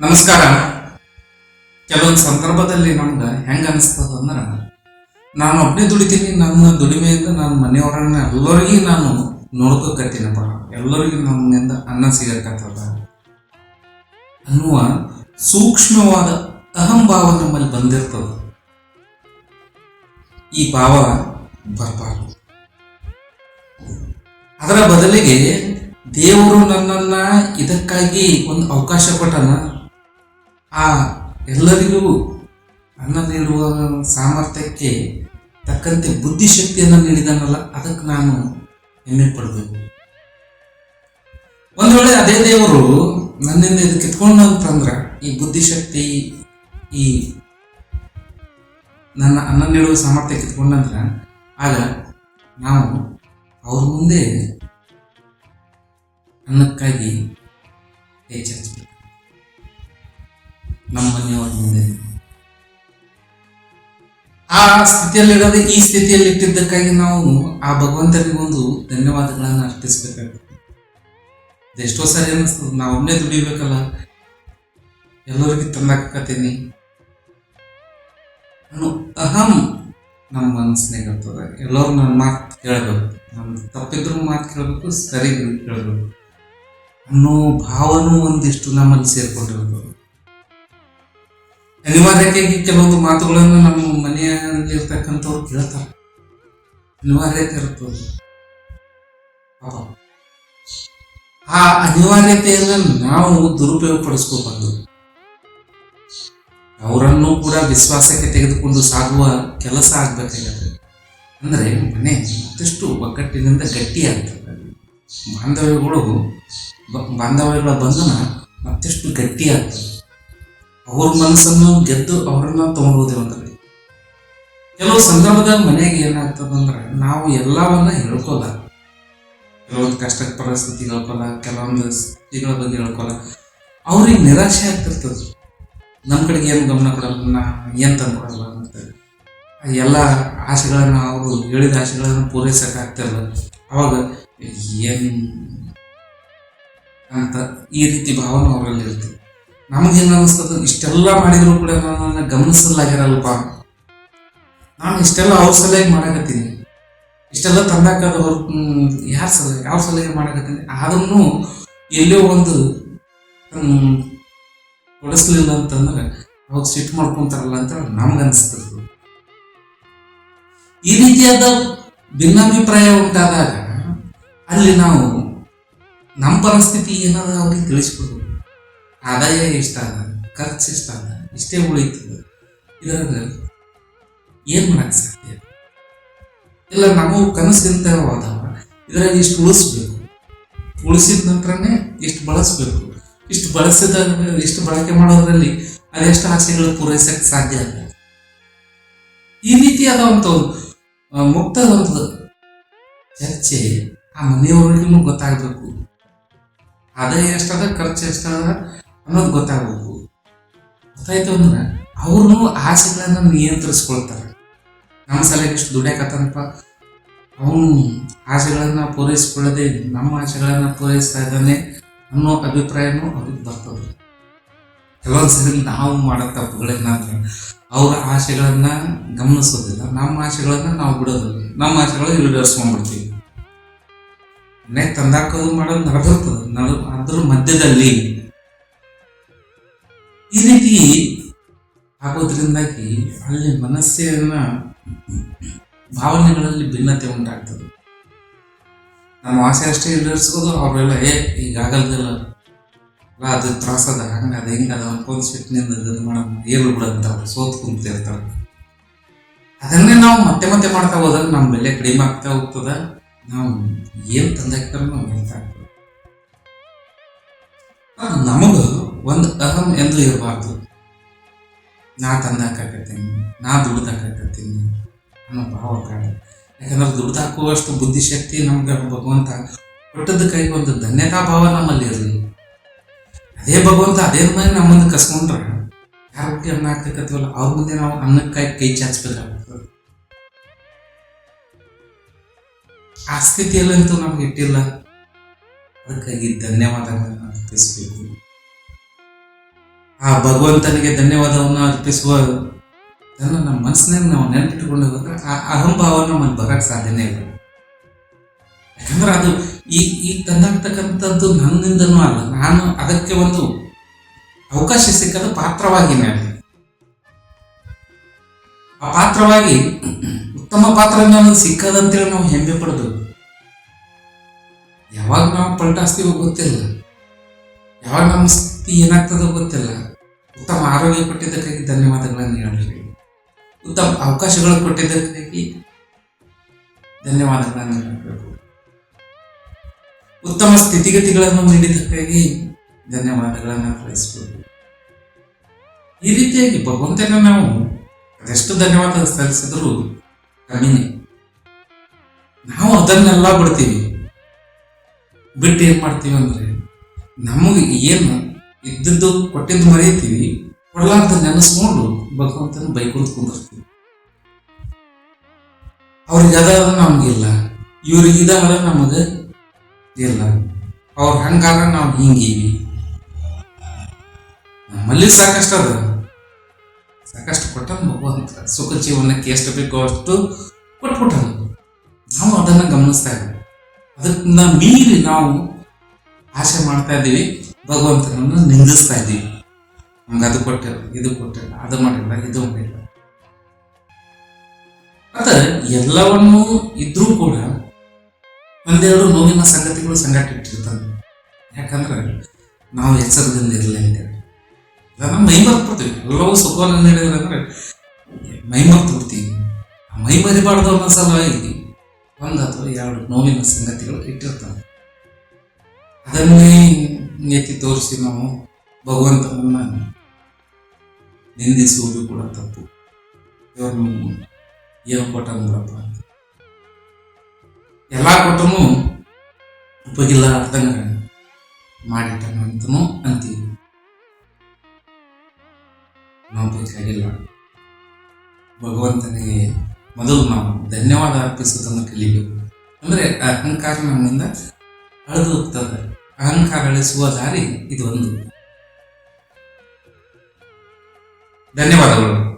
ನಮಸ್ಕಾರ. ಕೆಲವೊಂದು ಸಂದರ್ಭದಲ್ಲಿ ನಮ್ಗೆ ಹೆಂಗ ಅನಿಸ್ತದ ಅಂದ್ರೆ, ನಾನು ಒಬ್ಬನೇ ದುಡಿತೀನಿ, ನನ್ನ ದುಡಿಮೆಯಿಂದ ನನ್ನ ಮನೆಯವರನ್ನ ಎಲ್ಲರಿಗೂ ನಾನು ನೋಡ್ಕೋಕತ್ತೀನಪ್ಪ. ಎಲ್ಲರಿಗೂ ನನ್ನಿಂದ ಅನ್ನ ಸಿಗಕತ್ತದ. ಅನ್ನುವ ಸೂಕ್ಷ್ಮವಾದ ಅಹಂಭಾವ ನಮ್ಮಲ್ಲಿ ಬಂದಿರ್ತದ. ಈ ಭಾವ ಬರಬಾರ್ದು. ಅದರ ಬದಲಿಗೆ ದೇವರು ನನ್ನನ್ನ ಇದಕ್ಕಾಗಿ ಒಂದು ಅವಕಾಶ ಕೊಟ್ಟನ ಆ ಎಲ್ಲರಿಗೂ ನನ್ನಲ್ಲಿರುವ ಸಾಮರ್ಥ್ಯಕ್ಕೆ ತಕ್ಕಂತೆ ಬುದ್ಧಿಶಕ್ತಿಯನ್ನು ನೀಡಿದನಲ್ಲ, ಅದಕ್ಕೆ ನಾನು ಹೆಮ್ಮೆ ಪಡಬೇಕು ಒಂದು ವೇಳೆ ಅದೇ ದೇವರು ನನ್ನಿಂದ ಇದು ಕಿತ್ಕೊಂಡು ಅಂತಂದ್ರೆ, ಈ ಬುದ್ಧಿಶಕ್ತಿ, ಈ ನನ್ನ ಅನ್ನ ನೀಡುವ ಸಾಮರ್ಥ್ಯ ಕಿತ್ಕೊಂಡಂದ್ರೆ, ಆಗ ನಾವು ಅವ್ರ ಮುಂದೆ ಅನ್ನಕ್ಕಾಗಿ ಕೈ ಚಾಚಬೇಕು ನಮ್ಮ ಆ ಸ್ಥಿತಿಯಲ್ಲಿರೋದು ಈ ಸ್ಥಿತಿಯಲ್ಲಿ ಇಟ್ಟಿದ್ದಕ್ಕಾಗಿ ನಾವು ಆ ಭಗವಂತನಿಗೆ ಒಂದು ಧನ್ಯವಾದಗಳನ್ನು ಅರ್ಪಿಸ್ಬೇಕಾಗುತ್ತೆ. ಎಷ್ಟೋ ಸಾರಿ ಅನ್ನಿಸ್ತದೆ, ನಾವು ಒಮ್ಮೆ ದುಡಿಬೇಕಲ್ಲ. ಎಲ್ಲರಿಗೂ ತಂದಾಕತ್ತೀನಿ ಅನ್ನೋ ಅಹಂ ನಮ್ಮ ಮನಸ್ಸಿನಾಗ ಇರ್ತದೆ ಎಲ್ಲರೂ ನನ್ನ ಮಾತು ಕೇಳಬೇಕು. ನಮ್ಮ ತಪ್ಪಿದ್ರು ಮಾತು ಕೇಳಬೇಕು ಸರಿ ಕೇಳಬೇಕು. ಅನ್ನೋ ಭಾವನೂ ಒಂದಿಷ್ಟು ನಮ್ಮಲ್ಲಿ ಸೇರ್ಕೊಂಡಿರ್ತದೆ ಅನಿವಾರ್ಯತೆಯಾಗಿ ಕೆಲವೊಂದು ಮಾತುಗಳನ್ನು ನಮ್ಮ ಮನೆಯಲ್ಲಿರ್ತಕ್ಕಂಥವ್ರು ಕೇಳ್ತಾರೆ. ಅನಿವಾರ್ಯತೆ ಇರ್ತದೆ. ಆ ಅನಿವಾರ್ಯತೆಯನ್ನು ನಾವು ದುರುಪಯೋಗ ಪಡಿಸ್ಕೋಬಾರ್ದು ಅವರನ್ನು ಕೂಡ ವಿಶ್ವಾಸಕ್ಕೆ ತೆಗೆದುಕೊಂಡು ಸಾಗುವ ಕೆಲಸ ಆಗ್ಬೇಕಾಗತ್ತೆ ಅಂದ್ರೆ ಮನೆ ಮತ್ತಷ್ಟು ಒಗ್ಗಟ್ಟಿನಿಂದ ಗಟ್ಟಿಯಾಗ್ತದೆ. ಬಾಂಧವ್ಯಗಳು ಬಾಂಧವ್ಯಗಳ ಬಂಧನ ಮತ್ತಷ್ಟು ಗಟ್ಟಿಯಾಗ್ತದೆ. ಅವ್ರ ಮನಸ್ಸನ್ನು ಗೆದ್ದು ಅವರನ್ನ ರೀತಿ ಕೆಲವು ಸಂದರ್ಭದಾಗ ಮನೆಗೆ ಏನಾಗ್ತದಂದ್ರೆ ನಾವು ಎಲ್ಲವನ್ನ ಹೇಳ್ಕೊಲ್ಲ. ಕೆಲವೊಂದು ಕಷ್ಟ ಪರಿಸ್ಥಿತಿ ಹೇಳ್ಕೊಲ್ಲ, ಕೆಲವೊಂದು ಸ್ಥಿತಿಗಳ ಬಗ್ಗೆ ಹೇಳ್ಕೊಲ್ಲ. ಅವ್ರಿಗೆ ನಿರಾಶೆ ಆಗ್ತಿರ್ತದ. ನಮ್ಮ ಕಡೆಗೆ ಏನು ಗಮನ ಕೊಡಲ್ಲ ನಾ ಏನು ತಂದು ಕೊಡಲ್ಲ ಅಂತ ಎಲ್ಲ ಆಸೆಗಳನ್ನು ಅವರು ಹೇಳಿದ ಆಸೆಗಳನ್ನು ಆಗ್ತಿರಲ್ಲ ಅವಾಗ ಏನು ಅಂತ ಈ ರೀತಿ ಭಾವನೆ ಅವರಲ್ಲಿ ಇರ್ತದೆ ನಮಗೇನು ಅನಿಸ್ತದ ಇಷ್ಟೆಲ್ಲ ಮಾಡಿದ್ರು ಕೂಡ ನನ್ನ ಗಮನಿಸಲಾಗಿರಲ್ಪ ನಾನು ಇಷ್ಟೆಲ್ಲ ಅವ್ರ ಸಲಹೆ ಮಾಡಾಕತ್ತೀನಿ. ಇಷ್ಟೆಲ್ಲ ತಂದಾಕದ ಅವ್ರ ಯಾರ ಸಲಹೆ, ಯಾವ ಸಲಹೆ ಮಾಡಕತ್ತೀನಿ? ಆದ್ರೂ ಎಲ್ಲೋ ಒಂದು ಕೊಡಿಸ್ಲಿಲ್ಲ ಅಂತಂದ್ರೆ ಅವಾಗ ಸಿಟ್ಟು ಮಾಡ್ಕೊಂತಾರಲ್ಲ ಅಂತ ನಮ್ಗೆ ಅನಿಸ್ತದೆ ಈ ರೀತಿಯಾದ ಭಿನ್ನಾಭಿಪ್ರಾಯ ಉಂಟಾದಾಗ ಅಲ್ಲಿ ನಾವು ನಮ್ಮ ಪರಿಸ್ಥಿತಿ ಏನದ ಅವ್ರಿಗೆ ತಿಳಿಸ್ಕೊಡ್ಬೇಕು. ಆದಾಯ ಇಷ್ಟ ಅದ ಖರ್ಚು ಇಷ್ಟ ಅದ ಇಷ್ಟೇ ಉಳಿತದ ಇದ್ರಾಗ ಏನು ಮಾಡಕ್ ಸಾಧ್ಯ ಇಲ್ಲ, ನಾವು ಕನಸಿಂತ ಹೋದವ ಇದರಾಗ ಇಷ್ಟು ಉಳಿಸ್ಬೇಕು? ಉಳಿಸಿದ ನಂತರನೇ ಇಷ್ಟು ಬಳಸ್ಬೇಕು? ಇಷ್ಟು ಬಳಸಿದ ಇಷ್ಟು ಬಳಕೆ ಮಾಡೋದ್ರಲ್ಲಿ ಅದೆಷ್ಟು ಆಸೆಗಳು ಪೂರೈಸಕ್ಕೆ ಸಾಧ್ಯ ಅಲ್ಲ ಈ ರೀತಿಯಾದ ಒಂದು ಮುಕ್ತ ಮುಕ್ತದ ಒಂದು ಚರ್ಚೆ ಆ ಮನೆಯವರಿಗೂ ಗೊತ್ತಾಗಬೇಕು. ಆದಾಯ ಎಷ್ಟದ? ಖರ್ಚು ಎಷ್ಟದ? ಅನ್ನೋದು ಗೊತ್ತಾಗಬೇಕು ಗೊತ್ತಾಯ್ತು ಅಂದ್ರೆ ಅವ್ರನ್ನೂ ಆಸೆಗಳನ್ನ ನಿಯಂತ್ರಿಸ್ಕೊಳ್ತಾರೆ. ನಮ್ಮ ಸಲಹೆ ಎಷ್ಟು ದುಡಿಯಾಕತ್ತನಪ್ಪ ಅವನು ಆಸೆಗಳನ್ನ ಪೂರೈಸಿಕೊಳ್ಳದೆ ನಮ್ಮ ಆಸೆಗಳನ್ನ ಪೂರೈಸ್ತಾ ಇದ್ದಾನೆ ಅನ್ನೋ ಅಭಿಪ್ರಾಯನೂ ಅವ್ರಿಗೆ ಬರ್ತದೆ. ಕೆಲವೊಂದ್ಸರಿ ನಾವು ಮಾಡೋ ತಪ್ಪುಗಳೇನಂದ್ರೆ ಅವರ ಆಸೆಗಳನ್ನ ಗಮನಿಸೋದಿಲ್ಲ. ನಮ್ಮ ಆಸೆಗಳನ್ನ ನಾವು ಬಿಡೋದಿಲ್ಲ. ನಮ್ಮ ಆಸೆಗಳು ಈಡೇರಿಸ್ಕೊಂಡ್ಬಿಡ್ತೀವಿ ಮನೆ ತಂದಾಕೋದು ಮಾಡೋದು ನಡೆದಿರ್ತದೆ. ನಡ ಅದ್ರ ಮಧ್ಯದಲ್ಲಿ ಈ ರೀತಿ ಆಗೋದ್ರಿಂದಾಗಿ ಅಲ್ಲಿ ಮನಸ್ಸಿನ ಭಾವನೆಗಳಲ್ಲಿ ಭಿನ್ನತೆ ಉಂಟಾಗ್ತದೆ. ನಮ್ಮ ಆಸೆ ಅಷ್ಟೇ ಈಡೇರಿಸೋದು ಅವರೆಲ್ಲ ಏ, ಈಗ ಆಗಲ್ದಿಲ್ಲ. ಅಲ್ಲ, ಅದು ತ್ರಾಸದ ಹಂಗೆ ಅದು ಹೆಂಗೆ ಅದು? ಅನ್ಕೊಂಡ್ ಸಿಟ್ಟಿನಿಂದ ಇದು ಮಾಡೋಣ ಏಳು ಬಿಡಂತ ಸೋತ್ ಕುಂತಿರ್ತಾರೆ ಅದನ್ನೇ ನಾವು ಮತ್ತೆ ಮತ್ತೆ ಮಾಡ್ತಾ ಹೋದಾಗ ನಮ್ಮ ಬೆಲೆ ಕಡಿಮೆ ಆಗ್ತಾ ಹೋಗ್ತದೆ. ನಾವು ಏನು ತಂದಾಕ್ತಾರೆ ನಾವು ಹೇಳ್ತಾ ಆಗ್ತದೆ ನಮಗ ಒಂದು ಅಹಂ ಎಂದು ಇರಬಾರ್ದು. ನಾ ತಂದಾಕತ್ತೀನಿ ನಾ ದುಡ್ದಾಕತ್ತೀನಿ ಅನ್ನೋ ಭಾವ ಕಾಡ. ಯಾಕಂದ್ರೆ ದುಡ್ದಾಕುವಷ್ಟು ಬುದ್ಧಿಶಕ್ತಿ ನಮ್ಗೆ ಭಗವಂತ ಕೈ ಒಂದು ಧನ್ಯತಾ ಭಾವ ನಮ್ಮಲ್ಲಿ ಇರಲಿ. ಅದೇ ಭಗವಂತ ಅದೇ ಮೇಲೆ ನಮ್ಮನ್ನು ಕಸ್ಕೊಂಡ್ರೆ ಯಾರ ಬಗ್ಗೆ ಅನ್ನ ಹಾಕ್ತಿರ್ತೀವಲ್ಲ ಅವ್ರ ಮುಂದೆ ನಾವು ಅನ್ನಕ್ಕಾಗಿ ಕೈ ಚಾಚ್ಬೇಕಾಗ್ತದೆ ಆ ಸ್ಥಿತಿಯಲ್ಲಂತೂ ನಮ್ಗೆ ಇಟ್ಟಿಲ್ಲ. ಅದಕ್ಕಾಗಿ ಧನ್ಯವಾದಗಳನ್ನು ಅರ್ಪಿಸಬೇಕು. ಆ ಭಗವಂತನಿಗೆ ಧನ್ಯವಾದವನ್ನು ಅರ್ಪಿಸುವ ಅದನ್ನು ನಮ್ಮ ಮನಸ್ಸಿನಾಗ ನಾವು ನೆನಪಿಟ್ಟುಕೊಂಡು ಹೋದಾಗ ಆ ಅಹಂಭಾವ ನಮ್ಮಲ್ಲಿ ಬರಕ್ಕೆ ಸಾಧ್ಯನೇ ಇಲ್ಲ. ಯಾಕಂದ್ರೆ ಅದು ಈ ಈ ತಂದಾಗ್ತಕ್ಕಂಥದ್ದು ನನ್ನಿಂದನೂ ಅಲ್ಲ. ನಾನು ಅದಕ್ಕೆ ಒಂದು ಅವಕಾಶ ಸಿಕ್ಕದ ಪಾತ್ರವಾಗಿ ನಾನು. ಆ ಪಾತ್ರವಾಗಿ ಉತ್ತಮ ಪಾತ್ರ ನನಗೆ ಸಿಕ್ಕದಂತೇಳಿ ನಾವು ಹೆಮ್ಮೆ ಪಡೋದು. ಯಾವಾಗ ನಾವು ಪಲ್ಟಾಸ್ತೀವೋ ಗೊತ್ತಿಲ್ಲ. ಯಾವಾಗ ನಮ್ಮ ಸ್ಥಿತಿ ಏನಾಗ್ತದೋ ಗೊತ್ತಿಲ್ಲ. ಉತ್ತಮ ಆರೋಗ್ಯ ಕೊಟ್ಟಿದ್ದಕ್ಕಾಗಿ ಧನ್ಯವಾದಗಳನ್ನು ಹೇಳ್ರಿ ಉತ್ತಮ ಅವಕಾಶಗಳು ಕೊಟ್ಟಿದ್ದಕ್ಕಾಗಿ ಧನ್ಯವಾದಗಳನ್ನು ಹೇಳಬೇಕು. ಉತ್ತಮ ಸ್ಥಿತಿಗತಿಗಳನ್ನು ನೀಡಿದ್ದಕ್ಕಾಗಿ ಧನ್ಯವಾದಗಳನ್ನು ಕಳಿಸಬೇಕು ಈ ರೀತಿಯಾಗಿ ಭಗವಂತನ ನಾವು ಅದೆಷ್ಟು ಧನ್ಯವಾದ ಸಲ್ಲಿಸಿದ್ರು ಕಮ್ಮಿನೇ ನಾವು ಅದನ್ನೆಲ್ಲ ಬಿಡ್ತೀವಿ. ಬಿಟ್ಟು ಏನ್ ಮಾಡ್ತೀವಿ ಅಂದ್ರೆ ನಮಗೆ ಏನು ಇದ್ದದ್ದು ಕೊಟ್ಟಿದ್ದು ಮರೆಯುತ್ತೀವಿ. ಕೊಡ್ಲಾರ್ದ ನೆನೆಸ್ಕೊಂಡು ಭಗವಂತನ ಬೈಕೊಂಡು ಕುಂದಿರ್ತೀವಿ ಅವ್ರಿಗೆ ಅದ ನಮಗಿಲ್ಲ ಇವ್ರಿಗೆ ಇದಾದ ನಮಗೆ ಇಲ್ಲ. ಅವ್ರು ಹಂಗಾರ ನಾವು ಹಿಂಗೀವಿ. ನಮ್ಮಲ್ಲಿ ಸಾಕಷ್ಟು ಅದ. ಸಾಕಷ್ಟು ಕೊಟ್ಟ ಭಗವಂತ. ಸುಖ ಜೀವನಕ್ಕೆ ಎಷ್ಟು ಬೇಕೋ ಅಷ್ಟು ಕೊಟ್ಬಿಟ್ಟ ನಾವು ಅದನ್ನ ಗಮನಿಸ್ತಾ ಇದ್ದೀವಿ. ಅದನ್ನ ಮೀರಿ ನಾವು ಆಸೆ ಮಾಡ್ತಾ ಇದ್ದೀವಿ. ಭಗವಂತನನ್ನು ನಿಂದಿಸ್ತಾ ಇದ್ದೀವಿ. ನಮ್ಗೆ ಅದು ಕೊಟ್ಟಿಲ್ಲ, ಇದು ಕೊಟ್ಟಿಲ್ಲ, ಅದು ಮಾಡಿಲ್ಲ, ಇದು ಮಾಡಿಲ್ಲ. ಅದ ಎಲ್ಲವನ್ನೂ ಇದ್ರೂ ಕೂಡ ಒಂದೆರಡು ನೋವಿನ ಸಂಗತಿಗಳು ಸಂಗಾಟ ಇಟ್ಟಿರ್ತಾರೆ ಯಾಕಂದ್ರೆ ನಾವು ಎಚ್ಚರದಿಂದ ಇರಲಿ ಅಂತೇಳಿ ಮೈ ಮರ್ತ್ಬಿಡ್ತೀವಿ. ಎಲ್ಲವೂ ಸುಖವನ್ನು ನೀಡಿದ್ರೆ ಅಂದ್ರೆ ಮೈ ಮರ್ತು ಬಿಡ್ತೀವಿ ಮೈ ಮರಿಬಾರ್ದು ಅನ್ನೋ ಸಲುವಾಗಿ ಒಂದು ಅಥವಾ ಎರಡು ನೋವಿನ ಸಂಗತಿಗಳು ಇಟ್ಟಿರ್ತಾನೆ. ಅದನ್ನೇ ನೆತ್ತಿ ತೋರಿಸಿ ನಾವು ಭಗವಂತನನ್ನ ನಿಂದಿಸುವುದು ಕೂಡ ತಪ್ಪು. ಇವ್ರನ್ನು ಏನು ಕೊಟ್ಟ ಬಿಡಪ್ಪ ಅಂತ. ಎಲ್ಲ ಕೊಟ್ಟನು ಉಪಗಿಲ್ಲ ಅರ್ಥಂಗ ಮಾಡಿಟ್ಟನಂತನೂ ಅಂತೀವಿ. ನಾವು ಬೇಕಾಗಿಲ್ಲ ಭಗವಂತನಿಗೆ ಮೊದಲು ನಾವು ಧನ್ಯವಾದ ಅರ್ಪಿಸೋದನ್ನು ಕಲಿಬೇಕು. ಅಂದ್ರೆ ಅಹಂಕಾರ ನಮ್ಮಿಂದ ಅಳೆದು ಹೋಗ್ತದೆ ಅಹಂಕಾರ ಅಳಿಸುವ ದಾರಿ ಇದು ಒಂದು. ಧನ್ಯವಾದಗಳು.